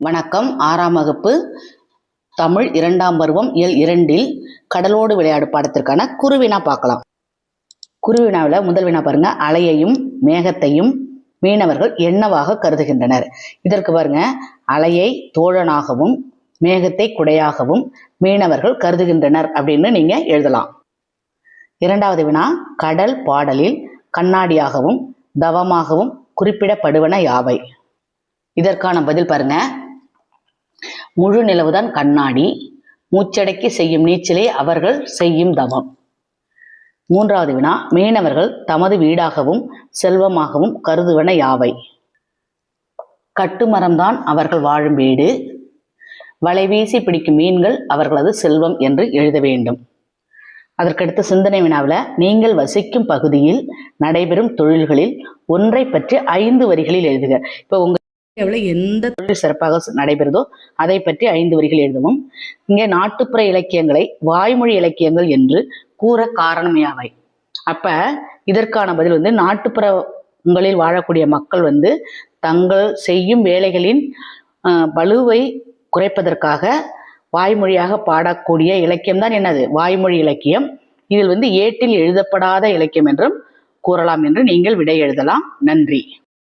வணக்கம். ஆறாம் வகுப்பு தமிழ் இரண்டாம் பருவம் இயல் இரண்டில் கடலோடு விளையாடு பாடத்திற்கான குருவினா பார்க்கலாம். குருவினாவில் முதல் வினா பாருங்க. அலையையும் மேகத்தையும் மீனவர்கள் என்னவாக கருதுகின்றனர்? இதற்கு பாருங்க. அலையை தோழனாகவும் மேகத்தை குடையாகவும் மீனவர்கள் கருதுகின்றனர் அப்படின்னு நீங்க எழுதலாம். இரண்டாவது வினா கடல் பாடலில் கண்ணாடியாகவும் தவமாகவும் குறிப்பிடப்படுவன யாவை? இதற்கான பதில் பாருங்க. முழு நிலவுதான் கண்ணாடி. மூச்சடக்கி செய்யும் நீச்சலே அவர்கள் செய்யும் தவம். மூன்றாவது வினா மீனவர்கள் தமது வீடாகவும் செல்வமாகவும் கருதுவன யாவை? கட்டுமரம்தான் அவர்கள் வாழும் வீடு. வலைவீசி பிடிக்கும் மீன்கள் அவர்களது செல்வம் என்று எழுத வேண்டும். அதற்கடுத்து சிந்தனை வினாவில் நீங்கள் வசிக்கும் பகுதியில் நடைபெறும் தொழில்களில் ஒன்றை பற்றி ஐந்து வரிகளில் எழுதுக. இப்போ உங்க எந்த தொழில் சிறப்பாக நடைபெறுதோ அதை பற்றி ஐந்து வரிகள் எழுதவும். இங்கே நாட்டுப்புற இலக்கியங்களை வாய்மொழி இலக்கியங்கள் என்று கூற காரணம் யாவை அப்ப இதற்கான பதில் வந்து நாட்டுப்புறங்களில் வாழக்கூடிய மக்கள் வந்து தங்கள் செய்யும் வேலைகளின் ஆஹ், குறைப்பதற்காக வாய்மொழியாக பாடக்கூடிய இலக்கியம் தான் என்னது? வாய்மொழி இலக்கியம். இதில் வந்து ஏட்டில் எழுதப்படாத இலக்கியம் என்றும் கூறலாம் என்று நீங்கள் விடை எழுதலாம். நன்றி.